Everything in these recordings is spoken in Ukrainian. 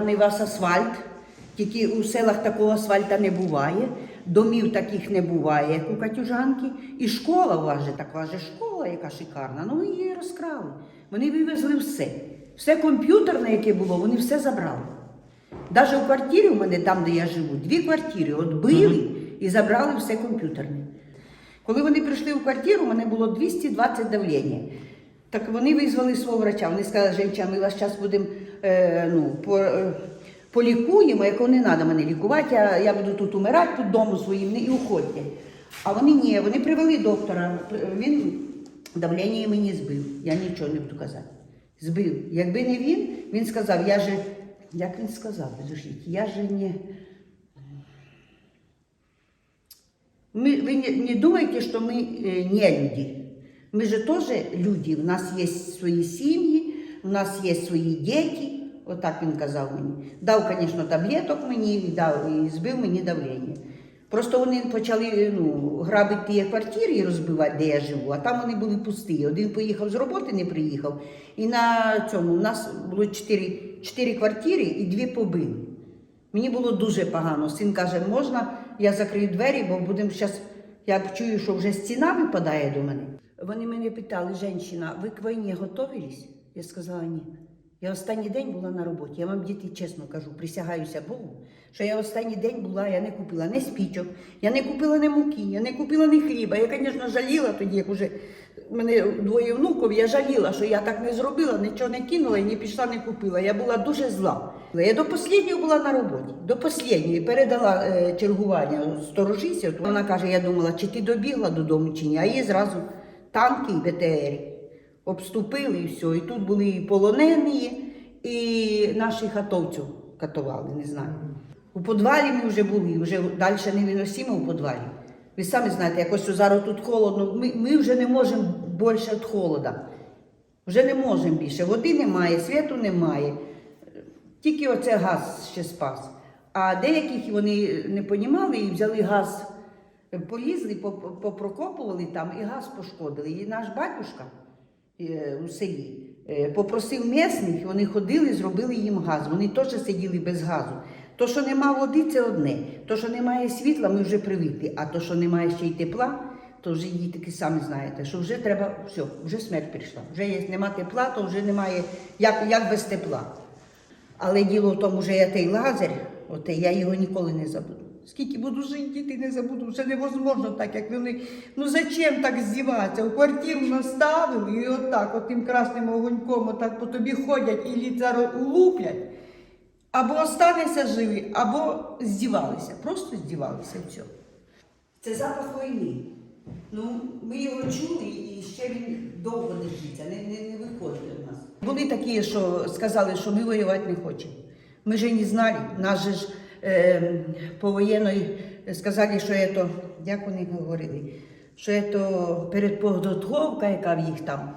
гарний у вас асфальт, тільки у селах такого асфальта не буває, домів таких не буває, як у Катюжанки. І школа у вас же така же школа, яка шикарна. Ну її розкрали. Вони вивезли все. Все комп'ютерне, яке було, вони все забрали. Даже у квартирі у мене там, де я живу, дві квартири от били і забрали все комп'ютерне. Коли вони прийшли у квартиру, у мене було 220 давлення. Так вони визвали свого врача. Вони сказали, Женча, ми вас зараз будемо е, ну, по, е, полікуємо, якого не треба мене лікувати, я, я буду тут умирати, тут дому своїм, і уходьте. А вони ні, вони привели доктора, він давлення мені збив. Я нічого не буду казати. Збив. Якби не він, він сказав, я же, як він сказав, підождіть, я же не. Мы, вы не, не думайте, что мы э, не люди. Мы же тоже люди. У нас є свої сім'ї, у нас є свої діти. Отак він казав мені. Дав, звісно, таблеток мені, дав і збив мені давлення. Просто вони почали ну, грабити ті квартири і розбивати, де я живу, а там вони були пусті. Один поїхав з роботи, не приїхав. І на цьому у нас було чотири, квартири і дві побили. Мені було дуже погано. Син каже, можна, я закрию двері, бо будемо зараз. Я чую, що вже стіна випадає до мене. Вони мене питали, жінка, ви к війні готувались? Я сказала ні. Я останній день була на роботі. Я вам діти чесно кажу, присягаюся Богу, що я останній день була, я не купила ні спічок, я не купила ні муки, я не купила ні хліба. Я, звісно, жаліла тоді, як уже мене двоє внуків, я жаліла, що я так не зробила, нічого не кинула і не пішла, не купила. Я була дуже зла. Я до останнього була на роботі, до останньої передала е, чергування сторожися. Вона каже, я думала, чи ти добігла додому, чи ні, а її зразу танки і БТРи обступили і все. І тут були і полонені, і наших атовців катували, не знаю. У підвалі ми вже були, вже далі невиносимо у підвалі. Ви самі знаєте, якось зараз тут холодно. Ми, ми вже не можемо більше від холода. Вже не можемо більше. Води немає, світу немає. Тільки оце газ ще спас. А деяких вони не понімали і взяли газ, полізли, попрокопували там і газ пошкодили. І наш батюшка у селі е, попросив місних, вони ходили, зробили їм газ. Вони теж сиділи без газу. То, що нема води, це одне. То, що немає світла, ми вже привикли. А то, що немає ще й тепла, то вже її таки самі знаєте, що вже треба, все, вже смерть прийшла. Вже є, нема тепла, то вже немає, як, як без тепла. Але діло в тому, що я той лазер, оте, я його ніколи не забуду. Скільки буду жити, діти не забуду. Вже невозможно так, як вони. Ну зачем так здіватися? У квартиру наставили і отак, отим красним огоньком, отак по тобі ходять і ліця луплять. Або останешся живий, або здівалися. Просто здівалися і все. Це запах війни. Ну, ми його чули і ще він довго держиться, не, не, не виходить від нас. Були такі, що сказали, що ми воювати не хочемо. Ми же не знали, нас же ж е, по воєнної сказали, що це, як вони говорили, що це передподготовка, яка в їх там.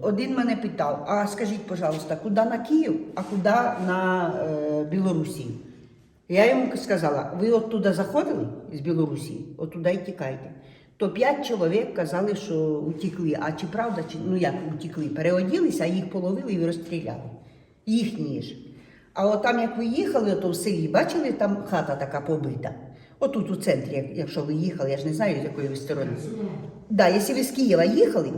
Один мене питав: а скажіть, пожалуйста, куди на Київ, а куди на е, Білорусі? Я йому сказала: ви от туди заходили з Білорусі, от туди і тікайте. То п'ять чоловік казали, що утікли. А чи правда, чи ну як утікли? Переоділися, а їх половили і розстріляли. Їхні ж. А от там, як ви їхали, то в селі, бачили, там хата така побита. Отут у центрі, якщо ви їхали, я ж не знаю, з якої ви сторони. Да, якщо ви з Києва їхали,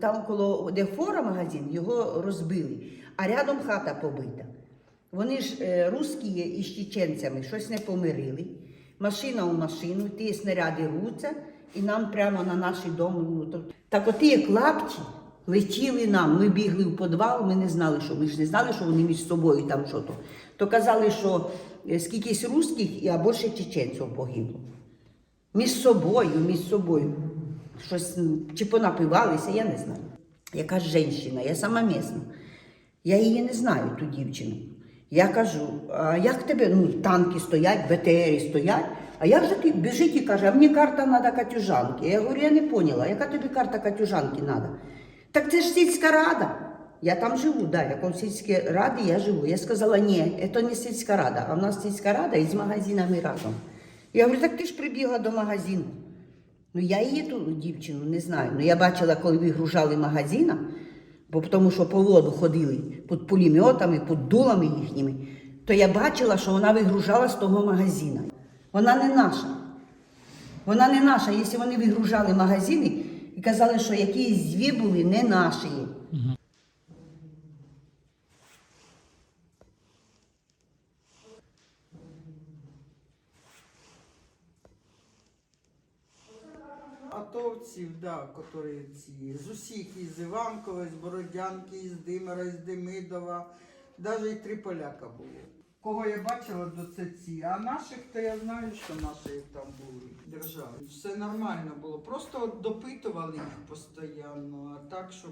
там коло де фора магазин, його розбили, а рядом хата побита. Вони ж е, русські із чеченцями щось не помирили. Машина у машину, ті снаряди руться, і нам прямо на наш дом. Ну. Так от ті клапті летіли нам. Ми бігли в підвал, ми не знали, що ми ж не знали, що вони між собою там що то. То казали, що е, скількись русських, і а більше чеченців погибло. Між собою, між собою. Щось чи понапивалися, я не знаю. Якась жінка, я сама місна. Я її не знаю, ту дівчину. Я кажу, а як тебе, ну, танки стоять, БТРи стоять, а як же ти біжить і каже, а мені карта треба Катюжанки. Я говорю, я не поняла, яка тобі карта Катюжанки треба? Так це ж сільська рада. Я там живу, да, я в сільській раді я живу. Я сказала, ні, це не сільська рада, а в нас сільська рада із магазинами разом. Я говорю, так ти ж прибігла до магазину. Ну, я її ту дівчину не знаю. Ну, я бачила, коли вигружали магазина, бо тому що по воду ходили під пулеметами, під дулами їхніми, то я бачила, що вона вигружала з того магазина. Вона не наша. Вона не наша. Якщо вони вигружали магазини і казали, що якісь дві були не наші. Атовців, да, котрі ці, з усіх, із Іванкової, з Бородянки, із Димира, із Демидова, навіть і три поляка було. Кого я бачила, то це ці. А наших, то я знаю, що наші там були держави. Все нормально було. Просто от допитували їх постійно, а так, щоб,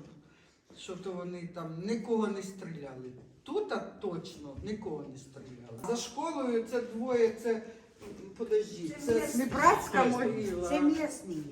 щоб то вони там нікого не стріляли. Тут а точно нікого не стріляли. За школою це двоє, це подождіть, Це. Сніпратська могила. Це місні.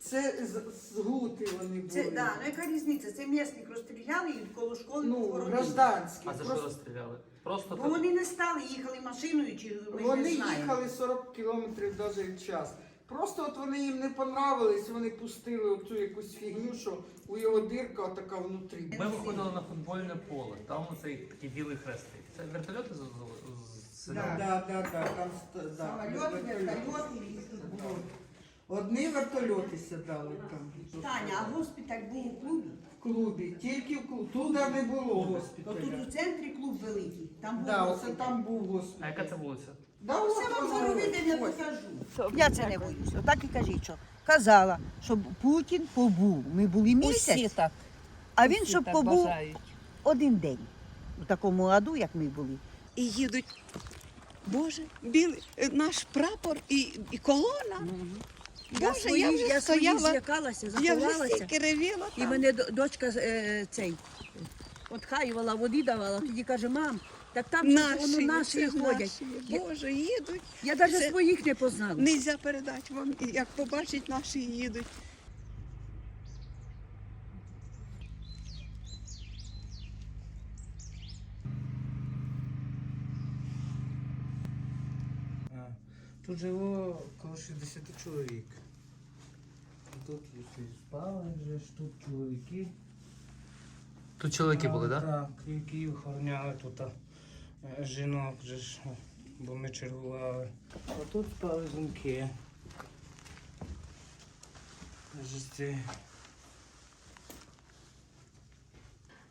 Це з, з гути вони були. Це, да, ну яка різниця? Це місних розстріляли і коло школи ну, похоронили. гражданські. А за що розстріляли? Просто Бо так. вони не стали, їхали машиною, чи ми вони не знаємо. їхали 40 кілометрів навіть в час. Просто от вони їм не понравились, вони пустили оцю якусь фігню, що у його дирка така внутрі. Ми виходили на футбольне поле, там оцей такий білий хрест. стоїть. Це вертольоти з, з, з, з Да, да, да, да, там ст- да, Самоліт, вертольоти. вертольот і тут було. Одні вертольоти сідали там. Таня, а госпіталь був у клубі? Клубі, тільки в клубі. Тут не було То госпіталя. тут у центрі клуб великий. Там був Да, оце госпіталь. там був А госпіталь. яка це вулиця? Да, Все вам воно. зараз не покажу. Я це не боюся. Так і кажіть, що казала, щоб Путін побув. Ми були Усі місяць, так, а він усі щоб так побув бажають. один день. У такому аду, як ми були. І їдуть. Боже, білий е, наш прапор і, і колона. Боже, я, вже я стояла, злякалася, я вже заховалася. стільки ревіла. І там. мене до- дочка е, цей отхаювала, води давала. Тоді каже, мам, так там Наші, воно наші це ходять. наші. Я- Боже, їдуть. Я навіть Це- своїх не познала. Нельзя передати вам, і як побачить, наші їдуть. А, Тут жило коло 60 чоловік. Тут всі спали вже ж, тут чоловіки. Тут чоловіки були, так? Так, які охороняли тут а, е, жінок, вже ж, бо ми чергували. А тут спали жінки. Жесті.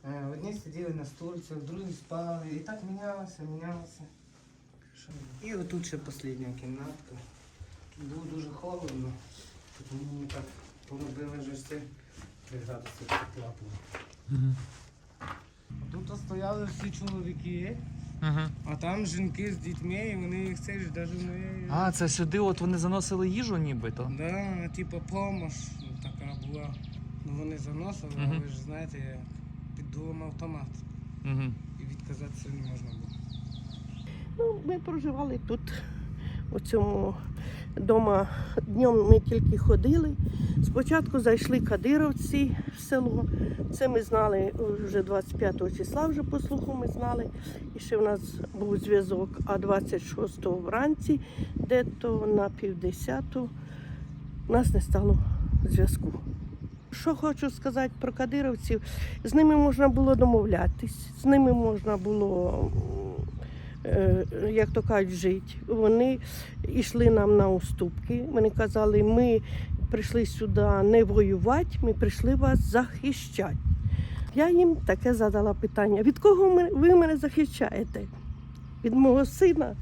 Е, Одні сиділи на стульцях, другі спали. І так мінялося, мінялося. І отут ще остання кімнатка. Тут було дуже холодно. Мені так поробили вже все 3 градуси тепла було. Тут стояли всі чоловіки, Угу. а там жінки з дітьми, і вони їх це ж навіть не. А, це сюди от вони заносили їжу нібито. Да, типу помощ така була. Ну вони заносили, Мгм. але ж знаєте, під дулом автомат. Угу. І відказатися не можна було. Ну, ми проживали тут, у цьому дома. Днем ми тільки ходили. Спочатку зайшли кадировці, в село. Це ми знали вже 25 числа, вже по слуху ми знали. І ще в нас був зв'язок, а 26 вранці, де то на півдесяту, у нас не стало зв'язку. Що хочу сказати про кадировців, з ними можна було домовлятись, з ними можна було, як то кажуть, жити. Вони йшли нам на уступки. Вони казали, ми прийшли сюди не воювати, ми прийшли вас захищати. Я їм таке задала питання: від кого ви мене захищаєте? Від мого сина?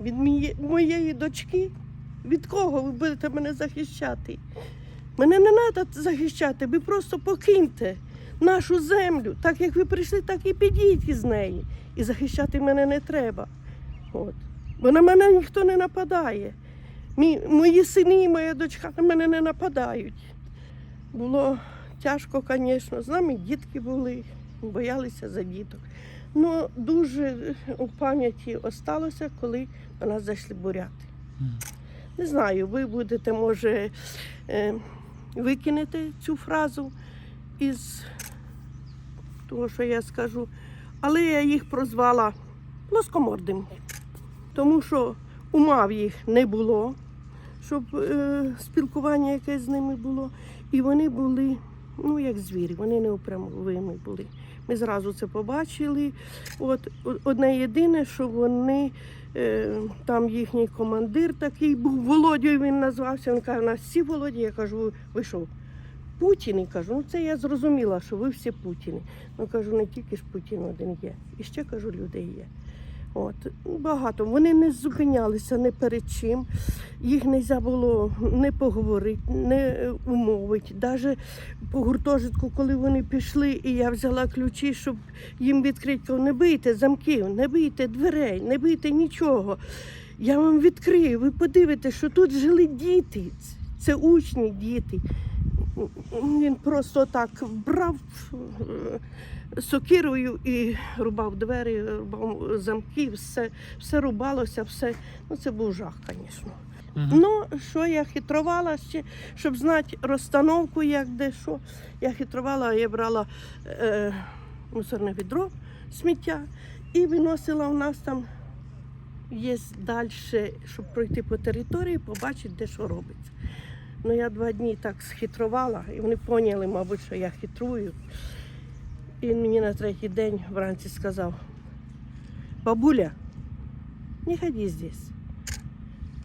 Від моєї дочки? Від кого ви будете мене захищати? Мене не треба захищати, ви просто покиньте нашу землю. Так як ви прийшли, так і підіть із неї. І захищати мене не треба. От. Бо на мене ніхто не нападає. Мі, мої сини і моя дочка на мене не нападають. Було тяжко, звісно. З нами дітки були, боялися за діток. Ну, дуже у пам'яті осталося, коли до нас зайшли буряти. Не знаю, ви будете, може, е, викинете цю фразу із того, що я скажу, але я їх прозвала плоскомордими, тому що ума в їх не було, щоб е, спілкування якесь з ними було. І вони були, ну, як звірі, вони неупрямовими були. Ми зразу це побачили. От одне єдине, що вони, е, там їхній командир такий був, Володю він назвався. Він каже, у нас всі Володі. Я кажу, «Ви- ви що? Путіни, кажу, ну це я зрозуміла, що ви всі Путіни. Ну кажу, не тільки ж Путін один є. І ще кажу, людей є. От, багато. Вони не зупинялися ні перед чим. Їх не можна було не поговорити, не е, умовити. Навіть по гуртожитку, коли вони пішли, і я взяла ключі, щоб їм відкрити, не бийте замків, не бийте дверей, не бийте нічого. Я вам відкрию, ви подивитесь, що тут жили діти. Це учні, діти. Він просто так брав е, сокирою і рубав двері, рубав замки, все, все рубалося, все. Ну, це був жах, звісно. Ну, що я хитрувала ще, щоб знати розстановку, як де що. Я хитрувала, я брала е, мусорне відро, сміття і виносила у нас там є далі, щоб пройти по території, побачити, де що робиться. Ну, я два дні так схитрувала, і вони поняли, мабуть, що я хитрую. І він мені на третій день вранці сказав: бабуля, не ходи здесь.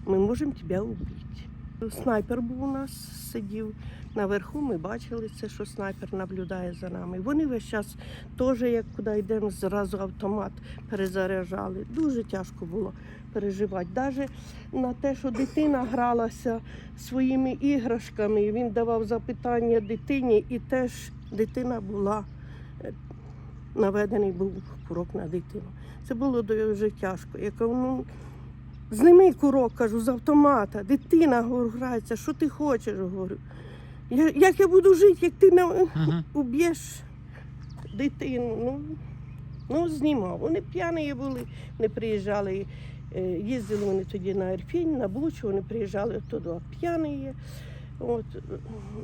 Ми можемо тебе вбити. Снайпер був у нас, сидів наверху, ми бачили це, що снайпер наблюдає за нами. Вони весь час теж, як куди йдемо, зразу автомат перезаряджали. Дуже тяжко було переживати. Навіть на те, що дитина гралася своїми іграшками, він давав запитання дитині, і теж дитина була, е, наведений був курок на дитину. Це було дуже тяжко. Я кажу, ну, Зніми курок, кажу, з автомата. Дитина говорю, грається, що ти хочеш? говорю. Я, як я буду жити, як ти на... уб'єш дитину? Ну, ну, знімав. Вони п'яні були, вони приїжджали, їздили вони тоді на Ірпінь, на Бучу, вони приїжджали туди п'яні. От,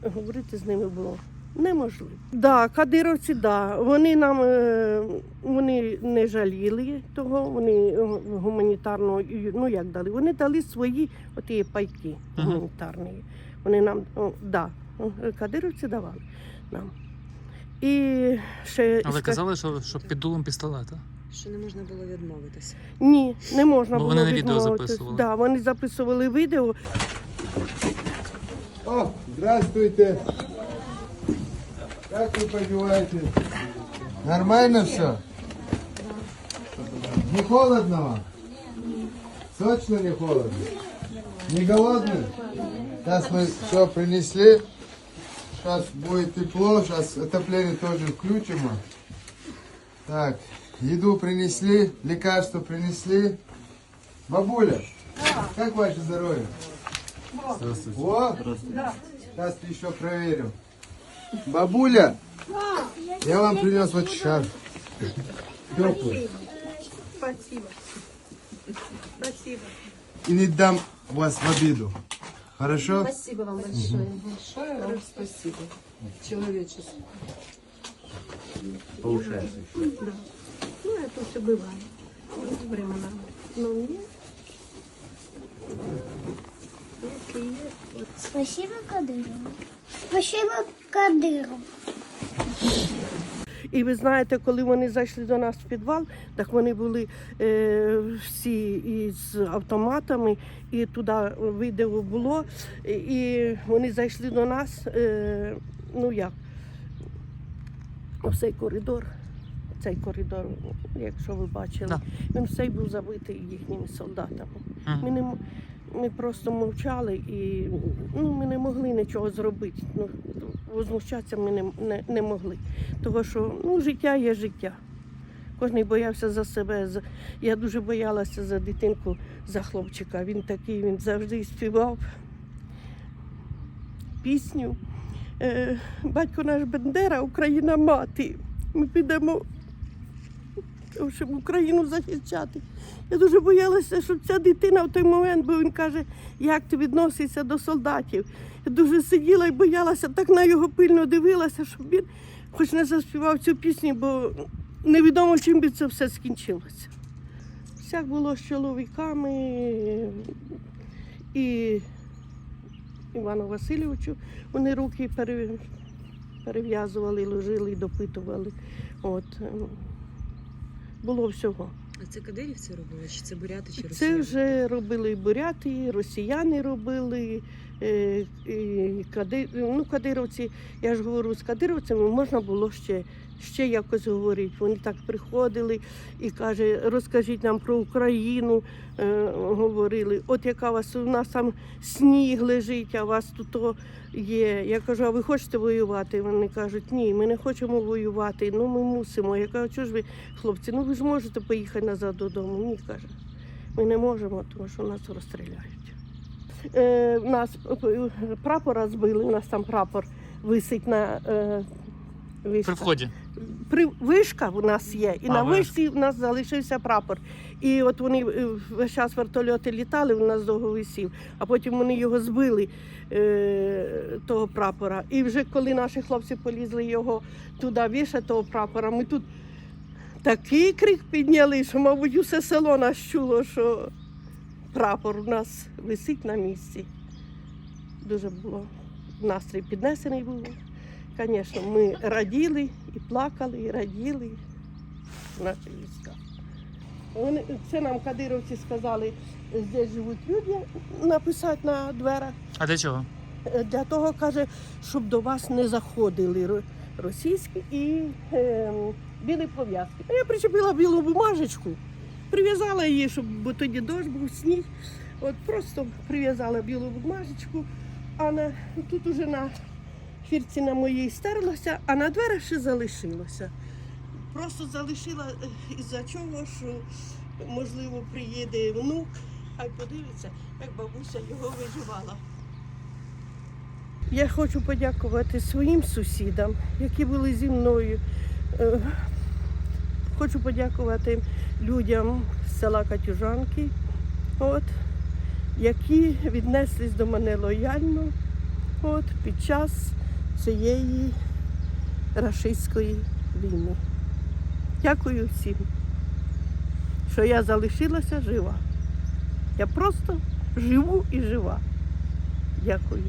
е, говорити з ними було неможливо. Да, кадировці, да. Вони нам е, вони не жаліли того, вони е, гуманітарно, ну як дали, вони дали свої оті пайки гуманітарні. Вони нам, да, е, кадировці давали нам. І ще Але ска- казали, що, що під дулом пістолета. Що не можна було відмовитися. Ні, не можна Бо було вони на відео відмовитись. записували. Да, вони записували відео. О, здравствуйте. Как вы поживаете? Нормально все? Не холодно вам? Точно не холодно? Не голодны? Сейчас мы все принесли. Сейчас будет тепло. Сейчас отопление тоже включим. Так, еду принесли, лекарства принесли. Бабуля, как ваше здоровье? Здравствуйте. О, сейчас еще проверим. Бабуля, я вам принес вот шарф. Теплый. Спасибо. Спасибо. И не дам вас в обиду. Хорошо? Спасибо вам большое. Большое вам спасибо. Человечество. Да. Ну, это все бывает. Есть времена. Но мне, если есть, вот Спасибо Кадырову. Спасибо Кадырову. І ви знаєте, коли вони зайшли до нас в підвал, так вони були е, всі із автоматами, і туди відео було. І- І вони зайшли до нас, е, ну як, в цей коридор. Цей коридор, якщо ви бачили, Да. він все був забитий їхніми солдатами. Мгм. Ми, не, ми просто мовчали і ну, ми не могли нічого зробити. Ну, возмущатися ми не, не, не могли. Тому що ну, життя є життя. Кожен боявся за себе. Я дуже боялася за дитинку, за хлопчика. Він такий, він завжди співав пісню. Е, батько наш Бендера, Україна мати. Ми підемо щоб Україну захищати. Я дуже боялася, щоб ця дитина в той момент, бо він каже, як ти відносишся до солдатів. Я дуже сиділа і боялася, так на його пильно дивилася, щоб він хоч не заспівав цю пісню, бо невідомо, чим би це все скінчилося. Всяк було з чоловіками і Івану Васильовичу. Вони руки перев'язували, ложили і допитували. От. Було всього. А це кадирівці робили? Чи це буряти, чи Це вже робили і буряти, і росіяни робили, кади, ну, кадировці, я ж говорю, з кадировцями можна було ще, ще якось говорити. Вони так приходили і каже, розкажіть нам про Україну, е, говорили. От яка у вас у нас там сніг лежить, а у вас тут то є. Я кажу, а ви хочете воювати? Вони кажуть, ні, ми не хочемо воювати, ну ми мусимо. Я кажу, що ж ви, хлопці, ну ви ж можете поїхати назад додому. Ні, каже. Ми не можемо, тому що нас розстріляють. Е, нас е, прапора збили, у нас там прапор висить на е, При вході. При, вишка в нас є, і А, на вишка. вишці в нас залишився прапор. І от вони е, весь час вертольоти літали, у нас довго висів, а потім вони його збили, е, того прапора. І вже коли наші хлопці полізли його туди вішати, того прапора, ми тут такий крик підняли, що, мабуть, усе село нас чуло, що прапор у нас висить на місці. Дуже було настрій піднесений був. Звісно, ми раділи і плакали, і раділи наші війська. Вони, це нам кадировці сказали, здесь живуть люди, написати на дверях. А для чого? Е, Для того, каже, щоб до вас не заходили російські і е, білі пов'язки. Я причепила білу бумажечку, прив'язала її, щоб бо тоді дощ був сніг. От просто прив'язала білу бумажечку, а на, тут уже на фірці на моїй стерлося, а на дверях ще залишилося. Просто залишила е, із-за чого, що можливо приїде внук, хай подивиться, як бабуся його виживала. Я хочу подякувати своїм сусідам, які були зі мною. Е, Хочу подякувати людям з села Катюжанки, от, які віднеслись до мене лояльно от, під час цієї рашистської війни. Дякую всім, що я залишилася жива. Я просто живу і жива. Дякую.